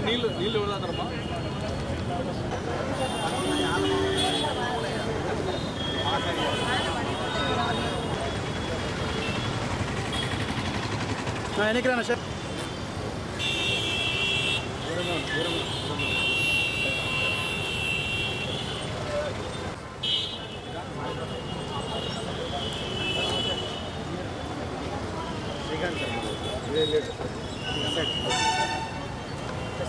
నీళ్ళు నీళ్ళు ఎవరు తాగుతారమ్మా ఎన్నికలు సార్?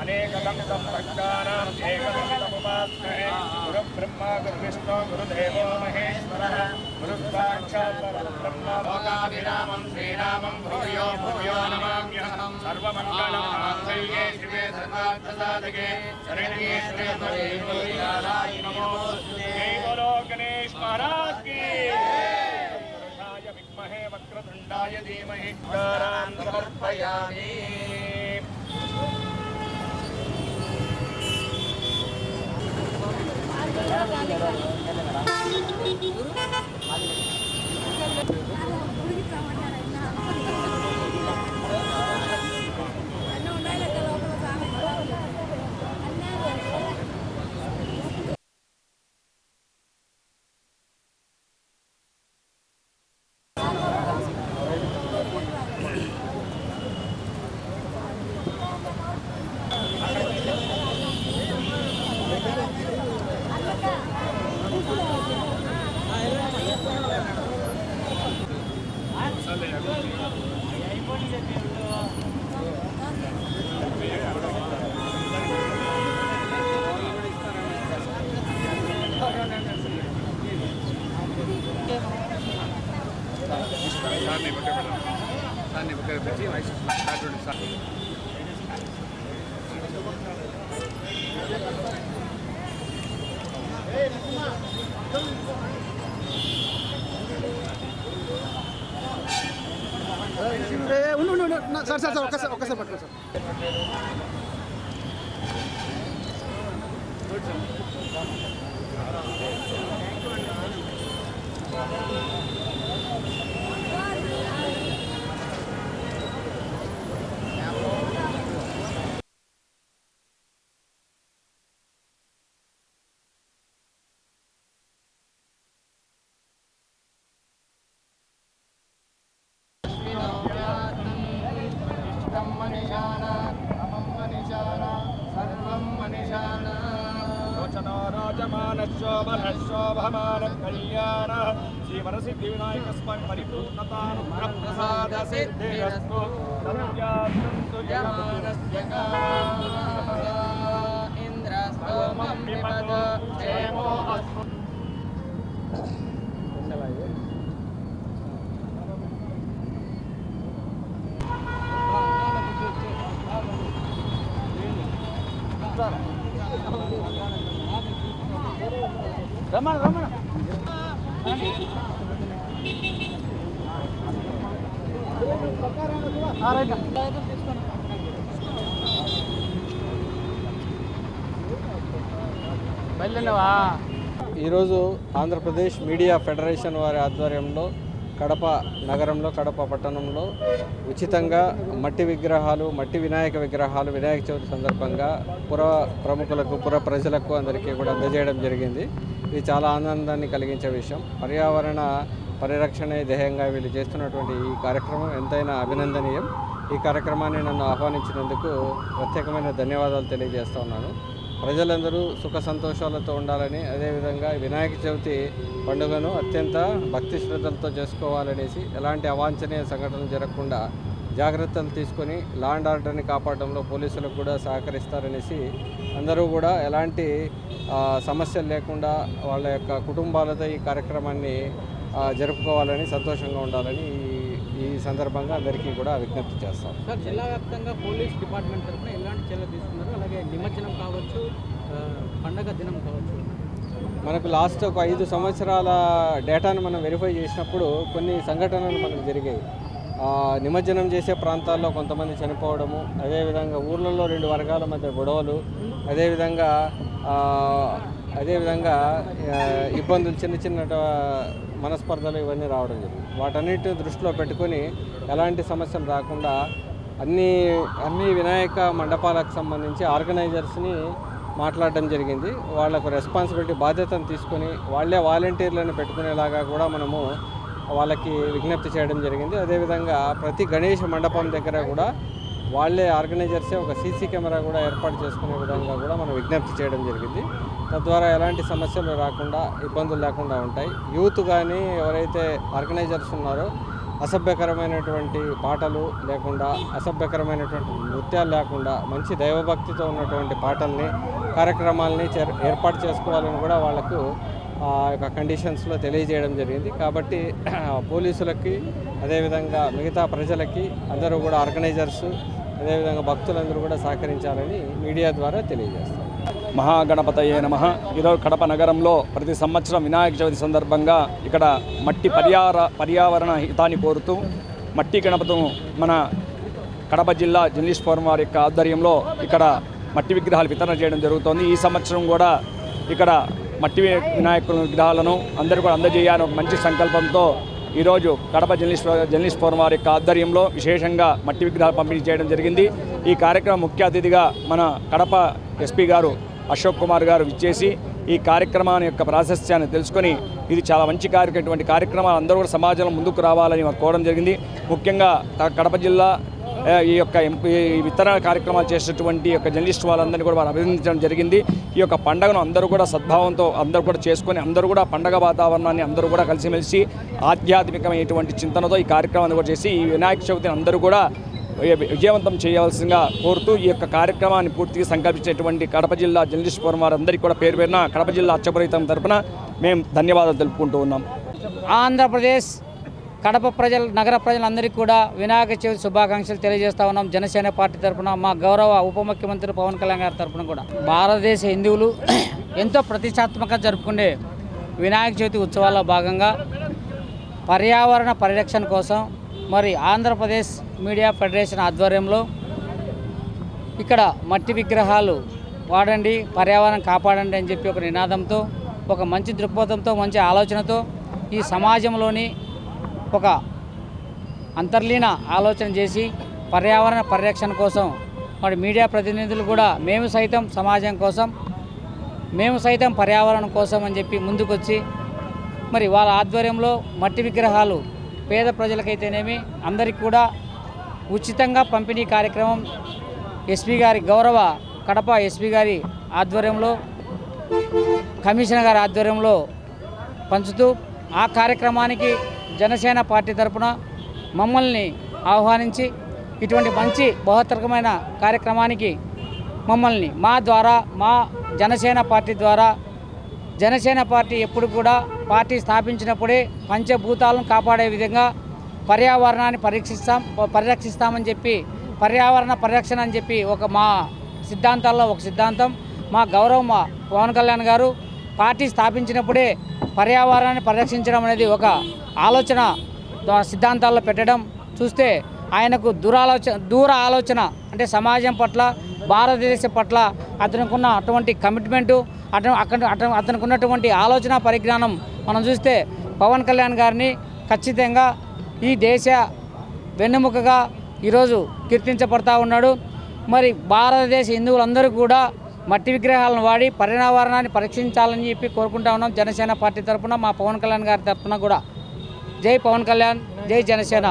అనేకదంతం భక్తానాం ఏకదంతముపాస్మహే గురుబ్రహ్మ గురువిష్ణు గురుదేవో మహేశ్వరः. గురుసాక్షాత్ పరబ్రహ్మ లోకాభిరామం శ్రీరామం భూయో భూయో నమామ్యహం సర్వమంగళం మాంగళ్యే శివే సర్వార్థసాధకే. శరణ్యే శ్రీమతే నమోస్తుతే జై బోలో గణేష్ మహారాజ్ की పురుషాయ విద్మహే వక్రతుండాయ ధీమహి. సమర్పయామి மேடம் సార్ని పెట్టి వయసు స్టార్ట్ సార్ ఉండు ఉండు ఉండు. నా- సార్ సార్ సార్ ఒక్కసారి ఒక్కసారి పట్టుకోండి సార్ కళ్యాణ శ్రీవరసిద్ధి వినాయక స్వామి పరిపూర్ణతానుగ్రహప్రసాద సిద్ధిరస్తు ఇంద్రస్తోమం విపదో. క్షేమో రమ్మణ బయలుదేరినావా ఈరోజు ఆంధ్రప్రదేశ్ మీడియా ఫెడరేషన్ వారి ఆధ్వర్యంలో కడప నగరంలో కడప పట్టణంలో ఉచితంగా మట్టి విగ్రహాలు మట్టి వినాయక విగ్రహాలు వినాయక చవితి సందర్భంగా పుర ప్రముఖులకు పుర ప్రజలకు అందరికీ కూడా అందజేయడం జరిగింది. ఇది చాలా ఆనందాన్ని కలిగించే విషయం. పర్యావరణ పరిరక్షణ ధ్యేయంగా వీళ్ళు చేస్తున్నటువంటి ఈ కార్యక్రమం ఎంతైనా అభినందనీయం. ఈ కార్యక్రమాన్ని నన్ను ఆహ్వానించినందుకు ప్రత్యేకమైన ధన్యవాదాలు తెలియజేస్తా ఉన్నాను. ప్రజలందరూ సుఖ సంతోషాలతో ఉండాలని అదేవిధంగా వినాయక చవితి పండుగను అత్యంత భక్తి శ్రద్ధలతో చేసుకోవాలనేసి ఎలాంటి అవాంఛనీయ సంఘటనలు జరగకుండా జాగ్రత్తలు తీసుకొని లా అండ్ ఆర్డర్ని కాపాడడంలో పోలీసులకు కూడా సహకరిస్తారనేసి అందరూ కూడా ఎలాంటి సమస్యలు లేకుండా వాళ్ళ యొక్క కుటుంబాలతో ఈ కార్యక్రమాన్ని జరుపుకోవాలని సంతోషంగా ఉండాలని ఈ- సందర్భంగా అందరికీ కూడా విజ్ఞప్తి చేస్తాం. సార్ జిల్లా వ్యాప్తంగా పోలీస్ డిపార్ట్మెంట్ తరఫున ఎలాంటి చర్యలు తీసుకున్నారు? అలాగే నిమజ్జనం కావచ్చు పండగ దినం కావచ్చు. మనకు లాస్ట్ ఒక ఐదు సంవత్సరాల డేటాను మనం వెరిఫై చేసినప్పుడు కొన్ని సంఘటనలు మనకు జరిగాయి. నిమజ్జనం చేసే ప్రాంతాల్లో కొంతమంది చనిపోవడము అదేవిధంగా ఊర్లలో రెండు వర్గాల మధ్య గొడవలు అదేవిధంగా అదేవిధంగా ఇబ్బందులు చిన్న చిన్న మనస్పర్ధలు ఇవన్నీ రావడం జరిగింది. వాటన్నిటిని దృష్టిలో పెట్టుకొని ఎలాంటి సమస్యలు రాకుండా అన్ని అన్ని వినాయక మండపాలకు సంబంధించి ఆర్గనైజర్స్ని మాట్లాడడం జరిగింది. వాళ్ళకు రెస్పాన్సిబిలిటీ బాధ్యతను తీసుకొని వాళ్ళే వాలంటీర్లను పెట్టుకునేలాగా కూడా మనము వాళ్ళకి విజ్ఞప్తి చేయడం జరిగింది. అదేవిధంగా ప్రతి గణేష్ మండపం దగ్గర కూడా వాళ్ళే ఆర్గనైజర్సే ఒక సీసీ కెమెరా కూడా ఏర్పాటు చేసుకునే విధంగా కూడా మనం విజ్ఞప్తి చేయడం జరిగింది. తద్వారా ఎలాంటి సమస్యలు రాకుండా ఇబ్బందులు లేకుండా ఉంటాయి. యూత్ కానీ ఎవరైతే ఆర్గనైజర్స్ ఉన్నారో అసభ్యకరమైనటువంటి పాటలు లేకుండా అసభ్యకరమైనటువంటి నృత్యాలు లేకుండా మంచి దైవభక్తితో ఉన్నటువంటి పాటల్ని కార్యక్రమాలని చేర్- ఏర్పాటు చేసుకోవాలని కూడా వాళ్ళకు ఆ యొక్క కండిషన్స్లో తెలియజేయడం జరిగింది. కాబట్టి పోలీసులకి అదేవిధంగా మిగతా ప్రజలకి అందరూ కూడా ఆర్గనైజర్స్ అదేవిధంగా భక్తులందరూ కూడా సహకరించాలని మీడియా ద్వారా తెలియజేస్తాం. మహాగణపతయే నమ. ఈరోజు కడప నగరంలో ప్రతి సంవత్సరం వినాయక చవితి సందర్భంగా ఇక్కడ మట్టి పర్యావర పర్యావరణ హితాన్ని కోరుతూ మట్టి గణపతును మన కడప జిల్లా జర్నలిస్ట్ ఫోరం వారి యొక్క ఆధ్వర్యంలో ఇక్కడ మట్టి విగ్రహాలు వితరణ చేయడం జరుగుతోంది. ఈ సంవత్సరం కూడా ఇక్కడ మట్టి వినాయకుల విగ్రహాలను అందరూ కూడా అందజేయాలని ఒక మంచి సంకల్పంతో ఈరోజు కడప జర్నలిస్ట్ జర్నలిస్ట్ ఫోరం వారి యొక్క ఆధ్వర్యంలో విశేషంగా మట్టి విగ్రహాలు పంపిణీ చేయడం జరిగింది. ఈ కార్యక్రమం ముఖ్య అతిథిగా మన కడప ఎస్పీ గారు అశోక్ కుమార్ గారు విచ్చేసి ఈ కార్యక్రమాన్ని యొక్క ప్రాశస్త్యాన్ని తెలుసుకొని ఇది చాలా మంచి కార్యక్రమం. ఇటువంటి కార్యక్రమాలు అందరూ కూడా సమాజంలో ముందుకు రావాలని వారు కోరడం జరిగింది. ముఖ్యంగా కడప జిల్లా ఈ యొక్క విత్తన ఈ కార్యక్రమాలు చేసినటువంటి యొక్క జర్నలిస్ట్ వాళ్ళందరినీ కూడా వారు అభినందించడం జరిగింది. ఈ యొక్క పండుగను అందరూ కూడా సద్భావంతో అందరూ కూడా చేసుకొని అందరూ కూడా పండగ వాతావరణాన్ని అందరూ కూడా కలిసిమెలిసి ఆధ్యాత్మికమైనటువంటి చింతనతో ఈ కార్యక్రమాన్ని కూడా చేసి ఈ వినాయక చవితిని అందరూ కూడా విజయవంతం చేయవలసిందిగా కోరుతూ ఈ యొక్క కార్యక్రమాన్ని పూర్తిగా సంకల్పించేటువంటి కడప జిల్లా జర్నలిస్ట్ ఫోరం వారందరికీ కూడా పేరు పేరున కడప జిల్లా అచ్చపరితం తరపున మేము ధన్యవాదాలు తెలుపుకుంటూ ఉన్నాం. ఆంధ్రప్రదేశ్ కడప ప్రజలు నగర ప్రజలందరికీ కూడా వినాయక చవితి శుభాకాంక్షలు తెలియజేస్తా ఉన్నాం. జనసేన పార్టీ తరఫున మా గౌరవ ఉప ముఖ్యమంత్రి పవన్ కళ్యాణ్ గారి తరఫున కూడా. భారతదేశ హిందువులు ఎంతో ప్రతిష్టాత్మకంగా జరుపుకునే వినాయక చవితి ఉత్సవాల్లో భాగంగా పర్యావరణ పరిరక్షణ కోసం మరి ఆంధ్రప్రదేశ్ మీడియా ఫెడరేషన్ ఆధ్వర్యంలో ఇక్కడ మట్టి విగ్రహాలు వాడండి పర్యావరణం కాపాడండి అని చెప్పి ఒక నినాదంతో ఒక మంచి దృక్పథంతో మంచి ఆలోచనతో ఈ సమాజంలోని ఒక అంతర్లీన ఆలోచన చేసి పర్యావరణ పరిరక్షణ కోసం మరి మీడియా ప్రతినిధులు కూడా మేము సైతం సమాజం కోసం మేము సైతం పర్యావరణం కోసం అని చెప్పి ముందుకొచ్చి మరి వాళ్ళ ఆధ్వర్యంలో మట్టి విగ్రహాలు పేద ప్రజలకైతేనేమి అందరికీ కూడా ఉచితంగా పంపిణీ కార్యక్రమం ఎస్పీ గారి గౌరవ కడప ఎస్పీ గారి ఆధ్వర్యంలో కమిషనర్ గారి ఆధ్వర్యంలో పంచుతూ ఆ కార్యక్రమానికి జనసేన పార్టీ తరపున మమ్మల్ని ఆహ్వానించి ఇటువంటి మంచి బహుత్తరకమైన కార్యక్రమానికి మమ్మల్ని మా ద్వారా మా జనసేన పార్టీ ద్వారా జనసేన పార్టీ ఎప్పుడు కూడా పార్టీ స్థాపించినప్పుడే పంచభూతాలను కాపాడే విధంగా పర్యావరణాన్ని పరీక్షిస్తాం పరిరక్షిస్తామని చెప్పి పర్యావరణ పరిరక్షణ అని చెప్పి ఒక మా సిద్ధాంతాల్లో ఒక సిద్ధాంతం. మా గౌరవ మా పవన్ కళ్యాణ్ గారు పార్టీ స్థాపించినప్పుడే పర్యావరణాన్ని పరిరక్షించడం అనేది ఒక ఆలోచన సిద్ధాంతాల్లో పెట్టడం చూస్తే ఆయనకు దురాలోచన దూర ఆలోచన అంటే సమాజం పట్ల భారతదేశం పట్ల అతనికున్న అటువంటి కమిట్మెంటు అతను అక్కడ అటు అతనికి ఉన్నటువంటి ఆలోచన పరిజ్ఞానం మనం చూస్తే పవన్ కళ్యాణ్ గారిని ఖచ్చితంగా ఈ దేశ వెన్నెముకగా ఈరోజు కీర్తించబడతా ఉన్నాడు. మరి భారతదేశ హిందువులందరూ కూడా మట్టి విగ్రహాలను వాడి పర్యావరణాన్ని పరీక్షించాలని చెప్పి కోరుకుంటా ఉన్నాం. జనసేన పార్టీ తరఫున మా పవన్ కళ్యాణ్ గారి తరఫున కూడా జై పవన్ కళ్యాణ్ జై జనసేన